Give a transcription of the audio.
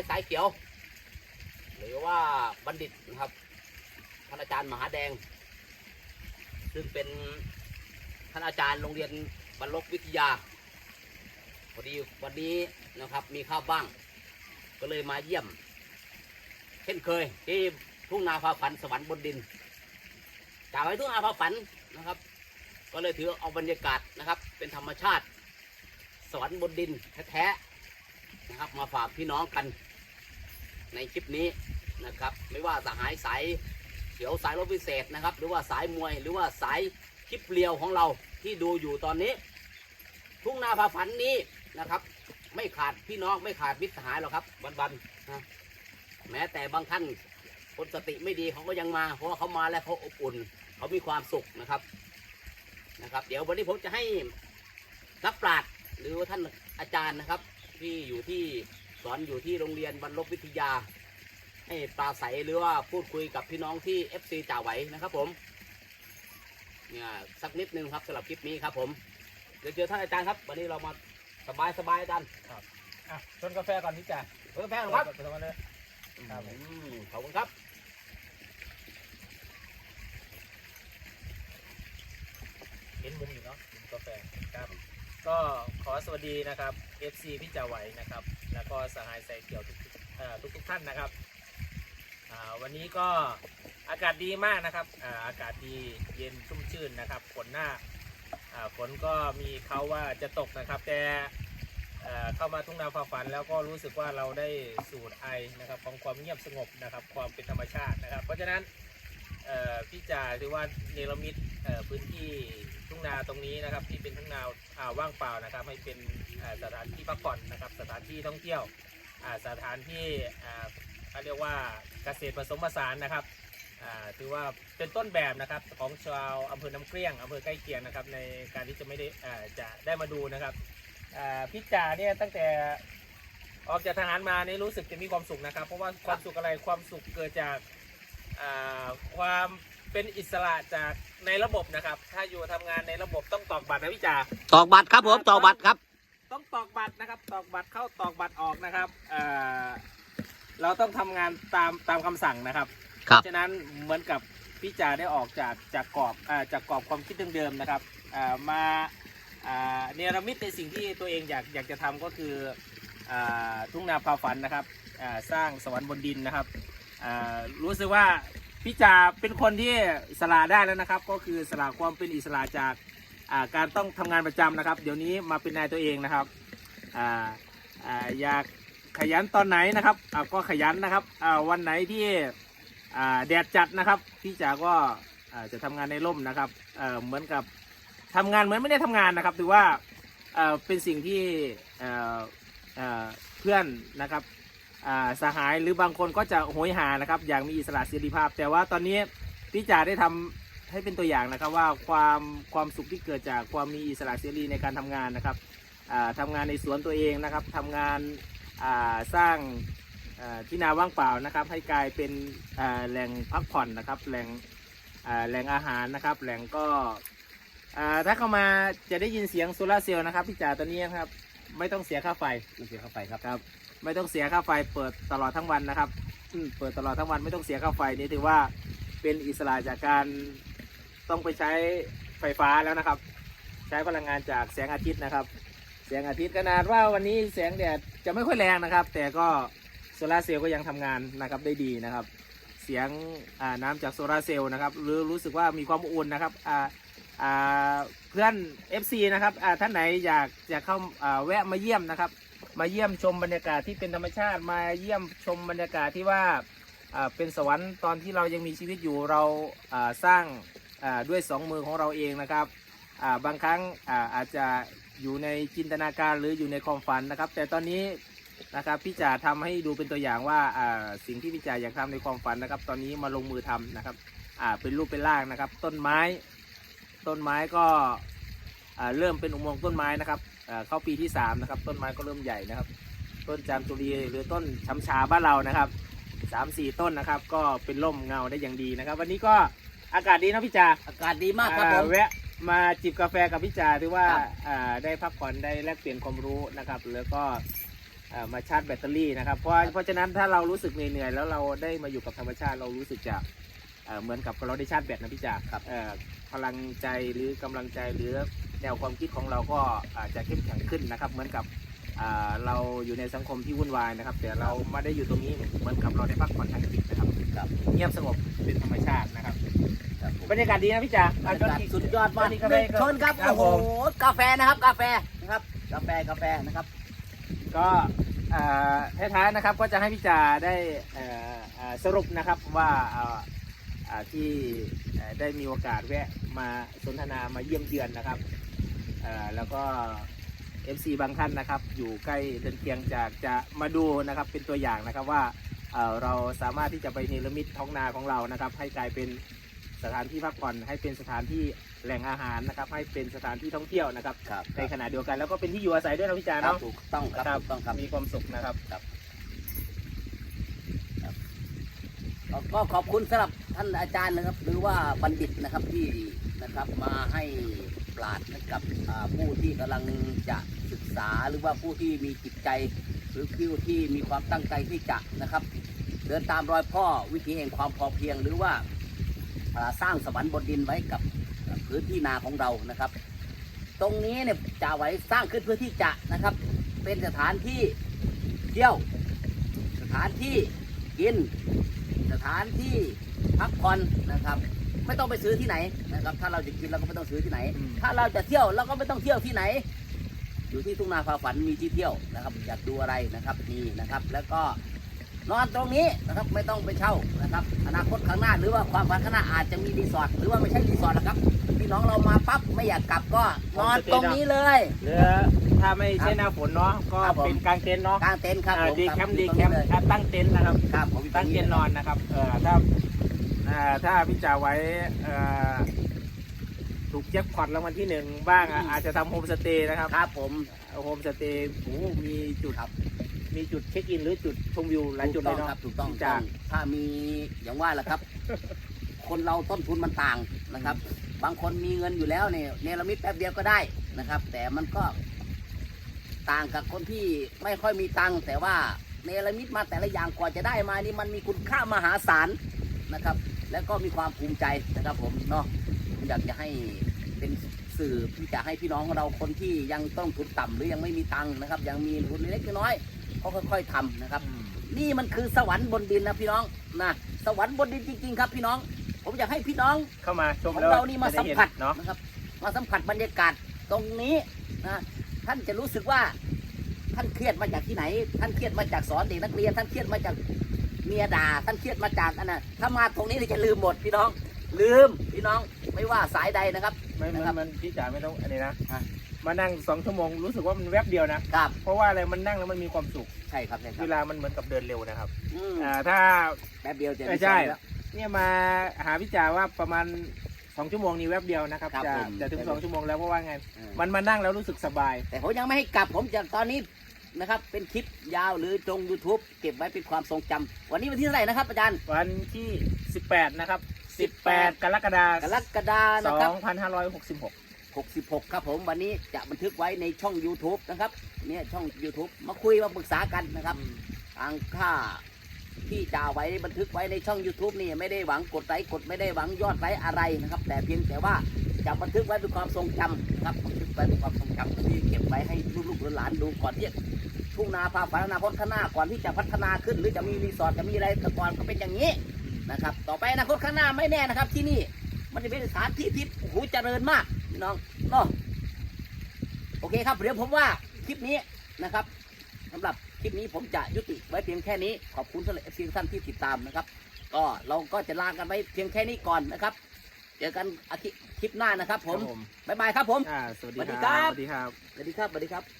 ายสายเขียว หรือว่าบัณฑิตนะครับท่านอาจารย์มหาแดง ซึ่งเป็นท่านอาจารย์โรงเรียนบรรลบวิทยาพอดีวันนี้นะครับมีข้าวบ้าง ก็เลยมาเยี่ยม เช่นเคยที่ทุ่งนาพาฝันสวรรค์บนดินจากไปทุ่งนาพาฝันนะครับ ก็เลยถือเอาบรรยากาศนะครับ เป็นธรรมชาติ สวรรค์บนดินแท้ๆนะครับมาฝากพี่น้องกัน ในคลิปนี้นะครับไม่ว่าสหายสายเขียวสายรบพิเศษนะครับ หรือว่าสายมวยหรือว่าสายคลิปเรียวของเราที่ดูอยู่ตอนนี้ ทุ่งนาพาฝันนี้นะครับ ไม่ขาดพี่น้องไม่ขาดมิตรสหายหรอกครับวันๆนะแม้แต่บางท่านคนสติไม่ดีเขาก็ยังมา เพราะว่าเขามาแล้วเขาอบอุ่น เขามีความสุขนะครับนะครับ เดี๋ยววันนี้ผมจะให้นักปราชญ์หรือว่าท่านอาจารย์นะครับ ที่อยู่ที่ สอนอยู่ที่โรงเรียนบรรลบวิทยา ให้ปราศัยหรือว่าพูดคุยกับพี่น้องที่ FC จ่าไหวนะครับผมเนี่ยสักนิดนึงครับสำหรับคลิปนี้ครับผมเดี๋ยวเจอท่านอาจารย์ครับ วันนี้เรามาสบายสบายๆอาจารย์อะชนกาแฟก่อนพี่จ่าเพื่อแฟนครับชนกันเลยครับผมอืมขอบคุณครับเห็นมุมอยู่เนาะมุมกาแฟครับ ก็ขอสวัสดีนะครับ FC พี่จ่าไหวนะครับ แล้วก็สหายใส่เกี่ยวทุกทุกทุกท่านนะครับวันนี้ก็อากาศดีมากนะครับอากาศดีเย็นชุ่มชื่นนะครับฝนหน้าฝนก็มีเขาว่าจะตกนะครับแต่เข้ามาทุ่งนาฟ้าฝัน แล้วก็รู้สึกว่าเราได้สูดไอนะครับของความเงียบสงบนะครับ ความเป็นธรรมชาตินะครับ เพราะฉะนั้นพี่จ่าหรือว่าเนรมิตพื้นที่ ทุ่งนาตรงนี้นะครับ ที่เป็นทุ่งนาว่างเปล่านะครับ ให้เป็นสถานที่พักผ่อนนะครับ สถานที่ท่องเที่ยวสถานที่เขาเรียกว่าเกษตรผสมผสานนะครับถือว่าเป็นต้นแบบนะครับของชาวอำเภอน้ำเกลี้ยงอำเภอใกล้เคียงนะครับ ในการที่จะไม่ได้จะได้มาดูนะครับอ่าพี่จ่าเนี่ยตั้งแต่ออกจากทหารมานี่รู้สึกจะมีความสุขนะครับ เพราะว่าความสุขอะไรความสุขเกิดจากความ เป็นอิสระจากในระบบนะครับ ถ้าอยู่ทำงานในระบบต้องตอกบัตรนะพี่จ๋าตอกบัตรครับผมตอกบัตรครับ ต้องตอกบัตรนะครับ ตอกบัตรเข้าตอกบัตรออกนะครับอ่าเราต้องทำงานตามตามคำสั่งนะครับครับ ฉะนั้นเหมือนกับพี่จ๋าได้ออกจากจากกรอบอ่าจากกรอบความคิดเดิมๆนะครับอ่ามาอ่าเนรมิตในสิ่งที่ตัวเองอยากอยากจะทำก็คืออ่าทุ่งนาพาฝันนะครับอ่าสร้างสวรรค์บนดินนะครับอ่ารู้สึกว่า พี่จ๋าเป็นคนที่สละได้แล้วนะครับ ก็คือสละความเป็นอิสระจากาการต้องทำงานประจำนะครับ เดี๋ยวนี้มาเป็นนายตัวเองนะครับอ่าอ่าอยากขยันตอนไหนนะครับก็ขยันนะครับวันไหนที่แดดจัดนะครับ พี่จ๋าก็จะทำงานในร่มนะครับเหมือนกับทำงานเหมือนไม่ได้ทำงานนะครับถือว่าเป็นสิ่งที่เพื่อนนะครับ สหายหรือบางคนก็จะโหยหานะครับอย่างมีอิสระเสรีภาพ แต่ว่าตอนนี้พี่จ๋าได้ทำให้เป็นตัวอย่างนะครับว่าความความสุขที่เกิดจากความมีอิสระเสรีในการทำงานนะครับอ่าทำงานในสวนตัวเองนะครับทำงานอ่าสร้างอ่าที่นาว่างเปล่านะครับ ให้กลายเป็นอ่าแหล่งพักผ่อนนะครับแหล่งอ่าแหล่งอาหารนะครับ แหล่งก็อ่าถ้าเข้ามาจะได้ยินเสียงโซลาร์เซลล์นะครับพี่จ๋าตัวนี้นะครับ ไม่ต้องเสียค่าไฟไม่เสียเข้าไปครับครับ ไม่ต้องเสียค่าไฟเปิดตลอดทั้งวันนะครับเปิดตลอดทั้งวันไม่ต้องเสียค่าไฟนี่ถือว่าเป็นอิสระจากการต้องไปใช้ไฟฟ้าแล้วนะครับ ใช้พลังงานจากแสงอาทิตย์นะครับ แสงอาทิตย์ขนาดว่าวันนี้แสงแดดจะไม่ค่อยแรงนะครับ แต่ก็โซลาเซลล์ก็ยังทำงานนะครับได้ดีนะครับ เสียงน้ำจากโซลาเซลล์นะครับหรือรู้สึกว่ามีความอบอุ่นนะครับอ่าอ่าเพื่อน FC นะครับท่านไหนอยากจะเข้าแวะมาเยี่ยมนะครับ มาเยี่ยมชมบรรยากาศที่เป็นธรรมชาติมาเยี่ยมชมบรรยากาศที่ว่าเป็นสวรรค์ตอนที่เรายังมีชีวิตอยู่เราสร้างด้วยสองมือของเราเองนะครับบางครั้งอาอาจจะอยู่ในจินตนาการหรืออยู่ในความฝันนะครับ แต่ตอนนี้นะครับพี่จ๋าทำให้ดูเป็นตัวอย่างว่าสิ่งที่พี่จ๋าอยากทำในความฝันนะครับ ตอนนี้มาลงมือทำนะครับเป็นรูปเป็นร่างนะครับ ต้นไม้ ต้นไม้ก็เริ่มเป็นอุโมงค์ต้นไม้นะครับ เอ่อเข้าปีที่สามนะครับ ต้นไม้ก็เริ่มใหญ่นะครับ ต้นจามจุรีหรือต้นช้ำชาบ้านเรานะครับสามสี่ต้นนะครับ ก็เป็นร่มเงาได้อย่างดีนะครับ วันนี้ก็อากาศดีนะพี่จ่าอากาศดีมากครับผมอ่าแวะมาจิบกาแฟกับพี่จ่าถือว่าครับอ่าได้พักผ่อนได้แลกเปลี่ยนความรู้นะครับ แล้วก็เอ่อมาชาร์จแบตเตอรี่นะครับเพราะเพราะฉะนั้นถ้าเรารู้สึกเหนื่อยๆแล้วเราได้มาอยู่กับธรรมชาติเรารู้สึกจะ เอ่อเหมือนกับเราได้ชาร์จแบตนะพี่จ๋าครับเอ่อพลังใจหรือกำลังใจหรือแนวความคิดของเราก็อาจจะเข้มแข็งขึ้นนะครับ เหมือนกับอ่าเราอยู่ในสังคมที่วุ่นวายนะครับ แต่เราไม่ได้อยู่ตรงนี้เหมือนกับเราได้พักผ่อนทางจิตนะครับครับเงียบสงบเป็นธรรมชาตินะครับครับผมบรรยากาศดีนะพี่จ๋าบรรยากาศสุดยอดมากหหนึ่นึ่งงชนครับครัโอ้บโหผมกาแฟนะครับกาแฟนะครับกาแฟกาแฟนะครับ ก็เอ่อท้ายๆนะครับก็จะให้พี่จาได้เอ่อเอ่อสรุปนะครับว่าเอ่อเอ่อ ที่เอ่อได้มีโอกาสแวะมาสนทนามาเยี่ยมเยือนนะครับเอ่อแล้วก็ FC บางท่านนะครับ อยู่ใกล้เดินเคียงจากจะมาดูนะครับเป็นตัวอย่างนะครับว่าเอ่อเราสามารถที่จะไปเนรมิตท้องนาของเรานะครับ ให้กลายเป็นสถานที่พักผ่อนให้เป็นสถานที่แหล่งอาหารนะครับ ให้เป็นสถานที่ท่องเที่ยวนะครับครับในขณะเดียวกันแล้วก็เป็นที่อยู่อาศัยด้วยนะพี่จาครับเนาะถูกต้องครับถูกต้องครับมีความสุขนะครับ ก็ขอบคุณสำหรับท่านอาจารย์นะครับ หรือว่าบัณฑิตนะครับที่นะครับมาให้ปราดกับผู้ที่กำลังจะศึกษาหรือว่าผู้ที่มีจิตใจ หรือผู้ที่มีความตั้งใจที่จะนะครับ เดินตามรอยพ่อวิถีแห่งความพอเพียง หรือว่าสร้างสวรรค์บนดินไว้กับพื้นที่นาของเรานะครับ ตรงนี้เนี่ยจะไว้สร้างขึ้นเพื่อที่จะนะครับ เป็นสถานที่เที่ยวสถานที่ กิน สถานที่พักผ่อนนะครับ ไม่ต้องไปซื้อที่ไหนนะครับ ถ้าเราจะกินเราก็ไม่ต้องซื้อที่ไหนอืมถ้าเราจะเที่ยวเราก็ไม่ต้องเที่ยวที่ไหน อยู่ที่ทุ่งนาฟ้าฝันมีที่เที่ยวนะครับอยากดูอะไรนะครับมีนะครับ แล้วก็ นอนตรงนี้นะครับไม่ต้องไปเช่านะครับ อนาคตข้างหน้าหรือว่าความฝันข้างหน้าอาจจะมีรีสอร์ทหรือว่าไม่ใช่รีสอร์ทนะครับพี่น้องเรามาปั๊บไม่อยากกลับก็นอนตรงนี้เลย หรือถ้าไม่ใช่หน้าฝนเนาะก็ครับผม เป็นกลางเต็นท์เนาะกางเต็นท์ครับอ่าผมดีรับแคมป์อดียู่ตรงแคมป์เลยอ่าตั้งเต็นท์นะครับ ครับผมอยู่ตั้งเต็นท์นอนนะครับเอ่อถ้าอ่าถ้าพี่จ่าไว้เอ่อถูกแจ็คพอตรางวัลที่หนึ่งบ้างอะอาจจะทำโฮมสเตย์นะครับครับผม โฮมสเตย์โอ้โหมีจุดครับ มีจุดเช็คอินหรือจุดชมวิวหลายจุดเลยถูกต้องเนาะครับถูกต้องพี่ต้จ่าองถ้ามีอย่างว่าแหละครับ คนเราต้นทุนมันต่างนะครับ บางคนมีเงินอยู่แล้วเนี่ยเนรมิตแป๊บเดียวก็ได้นะครับ แต่มันก็ต่างกับคนที่ไม่ค่อยมีตังค์แต่ว่าเนรมิตมาแต่ละอย่างกว่าจะได้มานี่มันมีคุณค่ามหาศาลนะครับ แล้วก็มีความภูมิใจนะครับ ผมเนาะผมอยากจะให้เป็นสื่อที่จะให้พี่น้องของเราคนที่ยังต้องทุนต่ำหรือยังไม่มีตังค์นะครับ ยังมีทุนเล็กๆน้อย ๆก็ค่อยๆทำนะครับอืมนี่มันคือสวรรค์บนดินนะพี่น้องนะสวรรค์บนดินจริง ๆ ครับพี่น้อง ผมอยากให้พี่น้องเข้ามาชมของแล้วเรานี่มาจะสัได้มเห็นผัสเนาะนะครับ มาสัมผัสบรรยากาศตรงนี้นะท่านจะรู้สึกว่าท่านเครียดมาจากที่ไหน ท่านเครียดมาจากสอนเด็กนักเรียน ท่านเครียดมาจากเมียด่า ท่านเครียดมาจากอันน่ะถ้ามาตรงนี้นี่จะลืมหมดพี่น้อง ลืมพี่น้องไม่ว่าสายใดนะครับไม่มันนะครับมันพี่จ๋าไม่ต้องอันนี้นะอะ มานั่งสองชั่วโมงรู้สึกว่ามันแวบเดียวนะ ครับ เพราะว่าอะไรมันนั่งแล้วมันมีความสุข ใช่ครับใช่ครัเวบลามันเหมือนกับเดินเร็วนะครับอืมอ่าถ้า แป๊บเดียวจะไม่ใช่แล้ว เนี่ยมาหาพี่จ๋าว่าประมาณสองชั่วโมงนี้แวบเดียวนะครับครับจะผม จะถึงสองชั่วโมงแล้วเพราะว่าไง เออมันมานั่งแล้วรู้สึกสบาย แต่ผมยังไม่ให้กลับผมจะตอนนี้นะครับ เป็นคลิปยาวหรือจง YouTube เก็บไว้เป็นความทรงจำวันนี้วันที่เท่าไหร่นะครับอาจารย์ วันที่ 18 นะครับ 18 กรกฎากรกฎานะครับคม2566 66 ครับผมวันนี้จะบันทึกไว้ในช่อง YouTube นะครับเนี่ยช่อง YouTube มาคุยมาปรึกษากันนะครับทางค่าที่จะเอาไว้บันทึกไว้ในช่อง YouTube นี่ไม่ได้หวังกดไลค์กดไม่ได้หวังยอดไลค์อะไรนะครับ แต่เพียงแต่ว่าจะบันทึกไว้เป็นความทรงจำนะครับบันทึกไว้เป็นความทรงจำที่เก็บไว้ให้ลูกๆหลานๆดูก่อนที่ทุ่งนาพาพัฒนาพ้นข้างหน้าก่อนที่จะพัฒนาขึ้น หรือจะมีรีสอร์ทจะมีอะไรแต่ก่อนก็เป็นอย่างนี้นะครับ ต่อไปอนาคตข้างหน้าไม่แน่นะครับ ที่นี่มันจะเป็นสถานที่ที่โอ้โหเจริญมาก พี่น้องเนาะโอเคครับเดี๋ยวผมว่าคลิปนี้นะครับสำหรับคลิปนี้ผมจะยุติไว้เพียงแค่นี้ขอบคุณสำหรับเอฟซีท่านที่ติดตามนะครับ ก็เราก็จะลากันไว้เพียงแค่นี้ก่อนนะครับเจอกันอาทิตย์คลิปหน้านะครับ ผมครับผมบ๊ายบายครับผมอ่าสวัสดีสวัสดีคครัรับบสวัสดีครับสวัสดีครับสวัสดีครับ